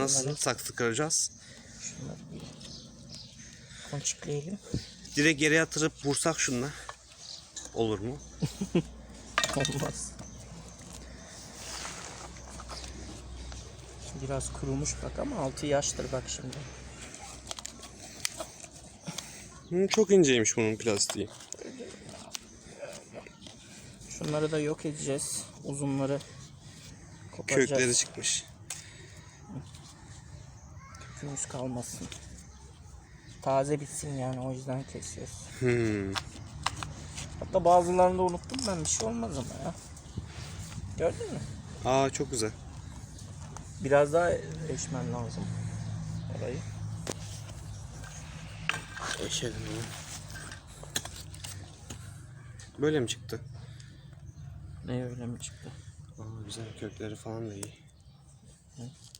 olmasın. Saksı kıracağız. Konçikleyelim. Direkt yere yatırıp vursak şunla. Olur mu? Olmaz. Biraz kurumuş bak ama altı yaştır bak şimdi. Hı, çok inceymiş bunun plastiği. Şunları da yok edeceğiz. Uzunları koparacağız. Kökleri çıkmış. Kökümüz kalmasın. Taze bitsin yani o yüzden kesiyoruz. Hmm. Hatta bazılarını da unuttum ben bir şey olmaz ama ya. Gördün mü? Aa çok güzel. Biraz daha eşmen lazım. Orayı. Eşelim bunu. Böyle mi çıktı? Ne öyle mi çıktı? Aa güzel kökleri falan da iyi. Çıkar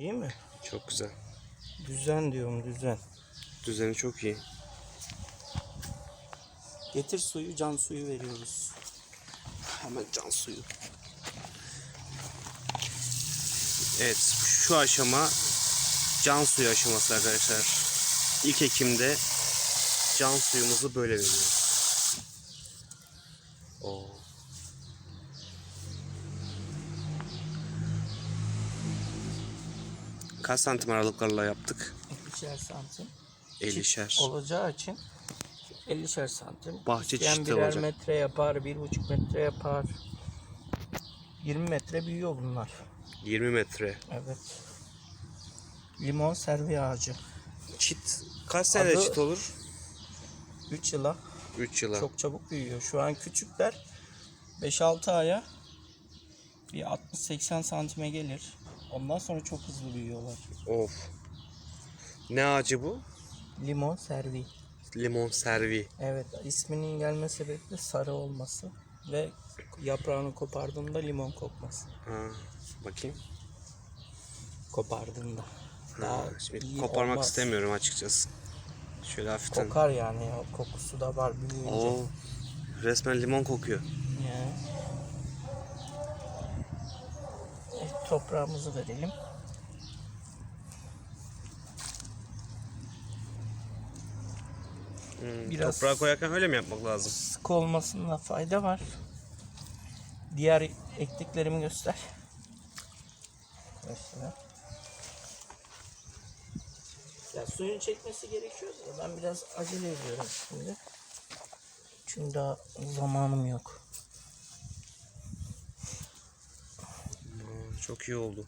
İyi mi? Çok güzel. Düzen diyorum düzen. Düzeni çok iyi. Getir suyu can suyu veriyoruz. Hemen can suyu. Evet şu aşama can suyu aşaması arkadaşlar. İlk Ekim'de can suyumuzu böyle veriyoruz. Oo. Kaç santim aralıklarla yaptık? 50'şer santim. 50'şer. Olacağı için 50'şer santim. Bahçe İsteyen çeşitli birer olacak. metre yapar, 1,5 metre yapar. 20 metre büyüyor bunlar. 20 metre. Evet. Limon servi ağacı. Çit kaç senede Adı- çit olur? 3 yıla 3 yıla. çok çabuk büyüyor. Şu an küçükler 5-6 aya bir 60-80 santime gelir. Ondan sonra çok hızlı büyüyorlar. Of. Ne ağacı bu? Limon servi. Limon servi. Evet isminin gelme sebebi de sarı olması ve yaprağını kopardığında limon kokması. Ha, bakayım. Kopardığında. Ha, şimdi koparmak olmaz. istemiyorum açıkçası. Şöyle hafiften. Kokar yani o kokusu da var büyüyünce. Oo, resmen limon kokuyor. Yani. Evet, toprağımızı verelim. Hmm, Biraz- Toprağa koyarken öyle mi yapmak lazım? Sık olmasında fayda var. Diğer ektiklerimi göster. Göster. Ya suyun çekmesi gerekiyor da ben biraz acele ediyorum şimdi. Çünkü daha zamanım yok. Çok iyi oldu.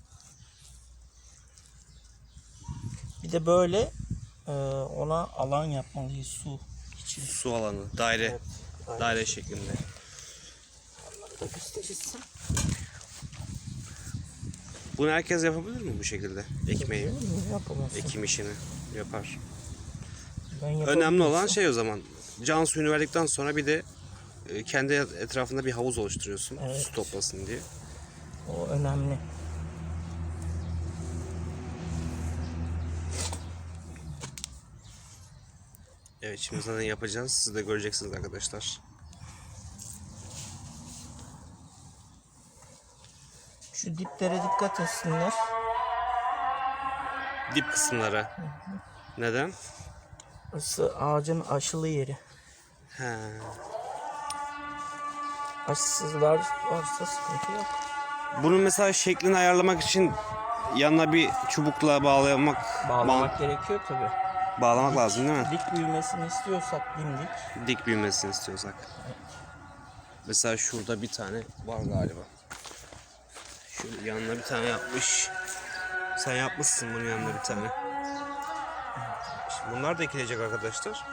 Bir de böyle e, ona alan yapmalıyız su için. Su alanı, daire, Evet, daire şeklinde. Onları da gösterirsin. Bunu herkes yapabilir mi bu şekilde? Ekmeği, Niye yapamazsın? ekim işini yapar. Ben Önemli olan şey o zaman can suyunu verdikten sonra bir de e, kendi etrafında bir havuz oluşturuyorsun Evet. su toplasın diye. O önemli. Evet şimdi zaten yapacağız. Siz de göreceksiniz arkadaşlar. Şu diplere dikkat etsinler. Dip kısımlara. Neden? Burası ağacın aşılı yeri. He. Aşısızlar varsa sıkıntı yok. Bunun mesela şeklini ayarlamak için yanına bir çubukla bağlamak Bağlamak gerekiyor tabi. ba- bağlamak lazım değil mi? Dik büyümesini istiyorsak dimdik. Dik büyümesini istiyorsak. Mesela şurada bir tane var galiba. Şöyle yanına bir tane yapmış. Sen yapmışsın bunun yanına bir tane. Şimdi bunlar da ekilecek arkadaşlar.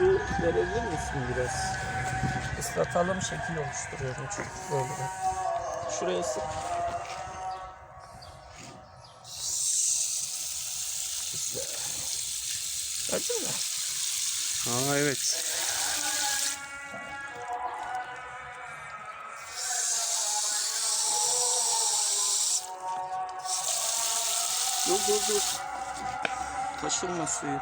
Su verebilir misin biraz? Islatalım şekil oluşturuyorum çünkü böyle. Şuraya sık. Gördün mü? Aa evet. Dur dur dur. Taşırma suyu.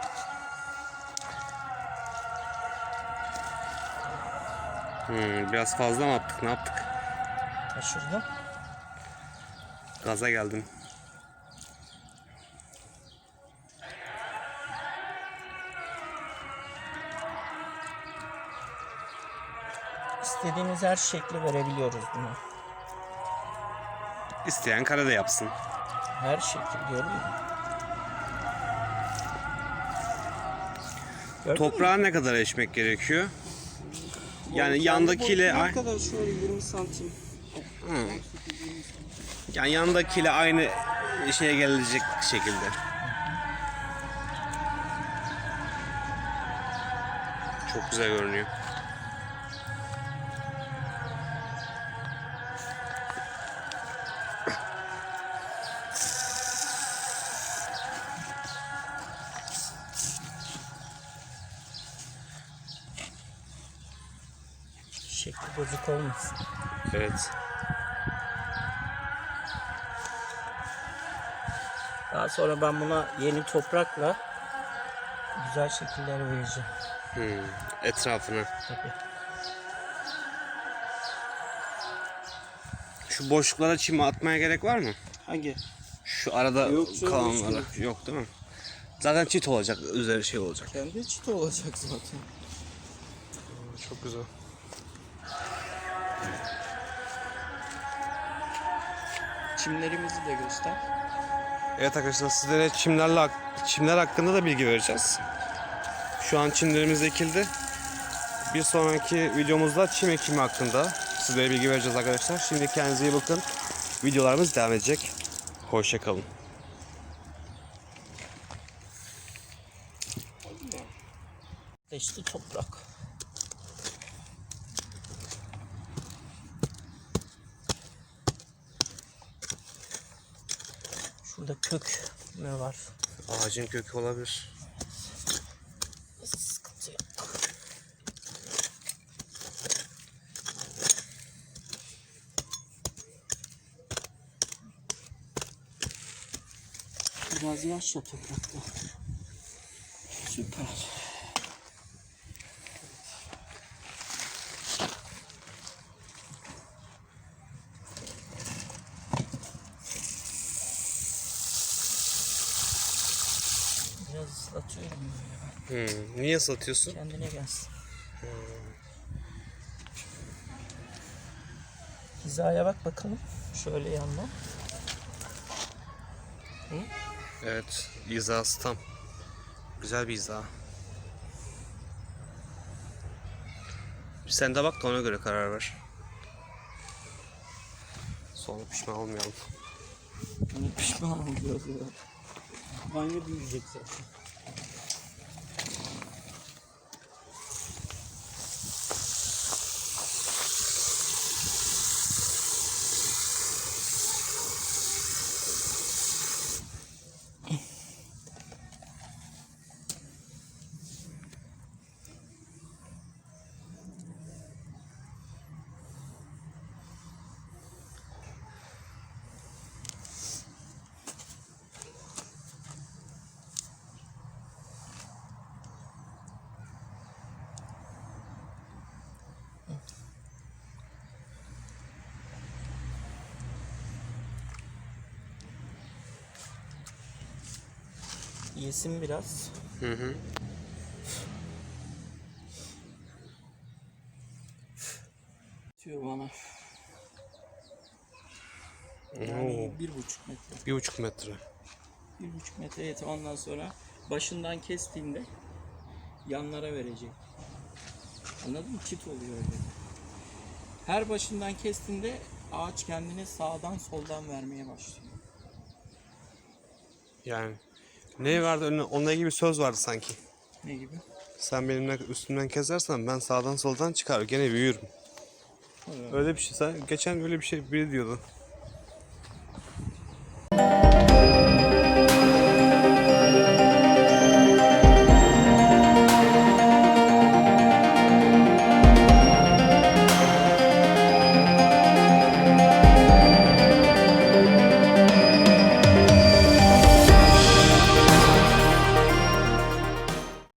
Hmm, biraz fazla mı attık? Ne yaptık? Taşırdım. Gaza geldim. İstediğimiz her şekli verebiliyoruz buna. İsteyen karede yapsın. Her şekil görüyor musun? Gördün mü? Toprağa ne kadar eşmek gerekiyor? Yani yandakiyle ay- kadar şöyle 20 santim. yani yandakiyle aynı şeye gelecek şekilde. Çok güzel görünüyor. Bozuk olmasın. Evet. Daha sonra ben buna yeni toprakla güzel şekiller vereceğim. Hmm, etrafına. Tabii. Şu boşluklara çim atmaya gerek var mı? Hangi? Şu arada Yok kalanlara. Yok değil mi? Zaten çit olacak, üzeri şey olacak. Kendi çiti olacak zaten. Çok güzel. Çimlerimizi de göster. Evet arkadaşlar sizlere çimlerle çimler hakkında da bilgi vereceğiz. Şu an çimlerimiz ekildi. Bir sonraki videomuzda çim ekimi hakkında sizlere bilgi vereceğiz arkadaşlar. Şimdi kendinize iyi bakın. Videolarımız devam edecek. Hoşçakalın. Leşli toprak. Şurada kök ne var? Ağacın kökü olabilir. Sıkıntı yok. Biraz yaşla toprakta. Süper. Biraz ıslatıyorum böyle. Hmm, niye satıyorsun? Kendine gelsin. Hizaya bak bakalım. Şöyle yandan. Evet, hizası tam. Güzel bir hiza. Sen de bak da ona göre karar ver. Sonra pişman olmayalım. Hani pişman oluyoruz ya. Banyo büyüyecek zaten. Yesin biraz. Hı hı. Diyor bana. Oo, Yani bir buçuk metre. bir buçuk metre. Bir buçuk metre yeter. Ondan sonra başından kestiğinde yanlara verecek. Anladın mı? Çit oluyor öyle. Her başından kestiğinde ağaç kendini sağdan soldan vermeye başlıyor. Yani ne vardı önüne? Onunla ilgili bir söz vardı sanki. Ne gibi? Sen benimle üstümden kesersen ben sağdan soldan çıkar gene büyürüm. Öyle bir şey. Sen geçen öyle bir şey biri diyordu.